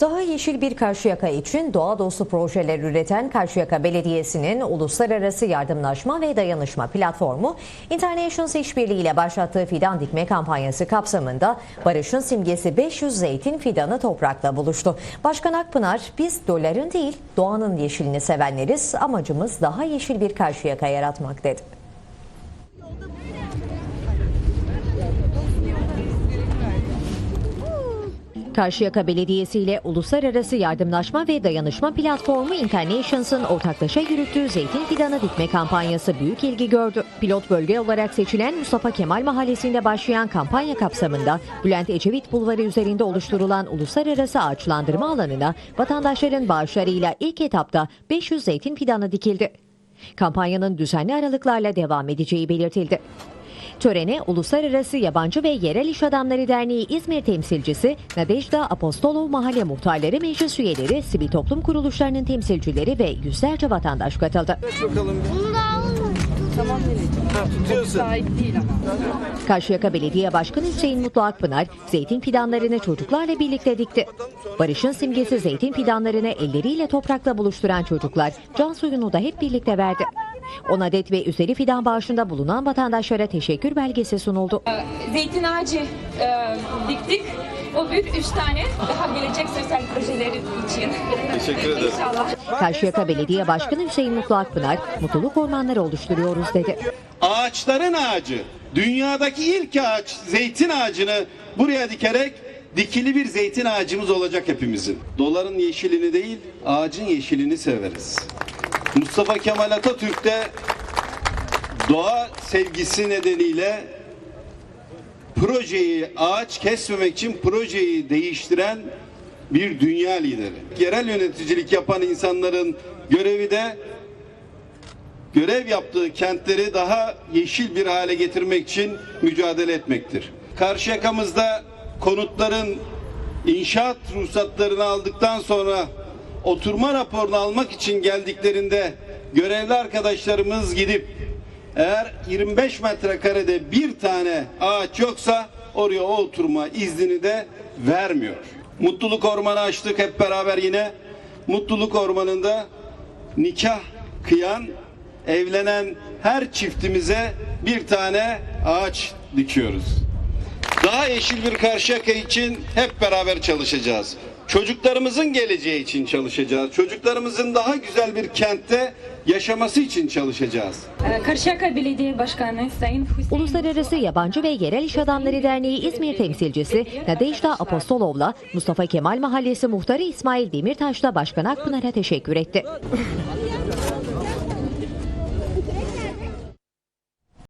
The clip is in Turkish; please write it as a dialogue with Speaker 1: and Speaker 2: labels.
Speaker 1: Daha yeşil bir Karşıyaka için doğa dostu projeler üreten Karşıyaka Belediyesi'nin uluslararası yardımlaşma ve dayanışma platformu Internations İşbirliği ile başlattığı fidan dikme kampanyası kapsamında Barış'ın simgesi 500 zeytin fidanı toprakla buluştu. Başkan Akpınar biz doların değil doğanın yeşilini sevenleriz amacımız daha yeşil bir Karşıyaka yaratmak dedi. Karşıyaka Belediyesi ile Uluslararası Yardımlaşma ve Dayanışma Platformu Internations'ın ortaklaşa yürüttüğü zeytin fidanı dikme kampanyası büyük ilgi gördü. Pilot bölge olarak seçilen Mustafa Kemal Mahallesi'nde başlayan kampanya kapsamında Bülent Ecevit Bulvarı üzerinde oluşturulan uluslararası ağaçlandırma alanına vatandaşların bağışlarıyla ilk etapta 500 zeytin fidanı dikildi. Kampanyanın düzenli aralıklarla devam edeceği belirtildi. Törene Uluslararası Yabancı ve Yerel İş Adamları Derneği İzmir temsilcisi Nadejda Apostolov Mahalle Muhtarları Meclis üyeleri, sivil toplum kuruluşlarının temsilcileri ve yüzlerce vatandaş katıldı.
Speaker 2: bakalım.
Speaker 3: Bunu da alalım.
Speaker 2: Ha, tutuyorsun.
Speaker 1: Karşıyaka Belediye Başkanı Hüseyin Mutlu Akpınar, zeytin fidanlarını çocuklarla birlikte dikti. Barış'ın simgesi zeytin fidanlarını elleriyle toprakla buluşturan çocuklar can suyunu da hep birlikte verdi. 10 adet ve üzeri fidan bağışında bulunan vatandaşlara teşekkür belgesi sunuldu.
Speaker 4: zeytin ağacı e, diktik. O büyük üç tane daha gelecek sosyal projeler için.
Speaker 2: Teşekkür ederim.
Speaker 4: İnşallah.
Speaker 1: Karşıyaka Belediye Başkanı Hüseyin Mutlu Akpınar, mutluluk ormanları oluşturuyoruz dedi.
Speaker 5: ağaçların ağacı, dünyadaki ilk ağaç zeytin ağacını buraya dikerek dikili bir zeytin ağacımız olacak hepimizin. Doların yeşilini değil, ağacın yeşilini severiz. Mustafa Kemal Atatürk de doğa sevgisi nedeniyle projeyi ağaç kesmemek için projeyi değiştiren bir dünya lideri. Yerel yöneticilik yapan insanların görevi de görev yaptığı kentleri daha yeşil bir hale getirmek için mücadele etmektir. Karşıyakamızda konutların inşaat ruhsatlarını aldıktan sonra oturma raporunu almak için geldiklerinde görevli arkadaşlarımız gidip eğer 25 metrekarede bir tane ağaç yoksa oraya o oturma iznini de vermiyor. Mutluluk Ormanı açtık hep beraber yine. Mutluluk Ormanı'nda nikah kıyan, evlenen her çiftimize bir tane ağaç dikiyoruz. Daha yeşil bir Karşıyaka için hep beraber çalışacağız. Çocuklarımızın geleceği için çalışacağız. Çocuklarımızın daha güzel bir kentte yaşaması için çalışacağız.
Speaker 4: E, Karşıyaka Belediye Başkanı Sayın Hüseyin
Speaker 1: Uluslararası Yabancı ve Yerel İş Adamları Derneği İzmir temsilcisi Nadejda Apostolov'la Mustafa Kemal Mahallesi muhtarı İsmail Demirtaş da Başkan Akpınar'a teşekkür etti.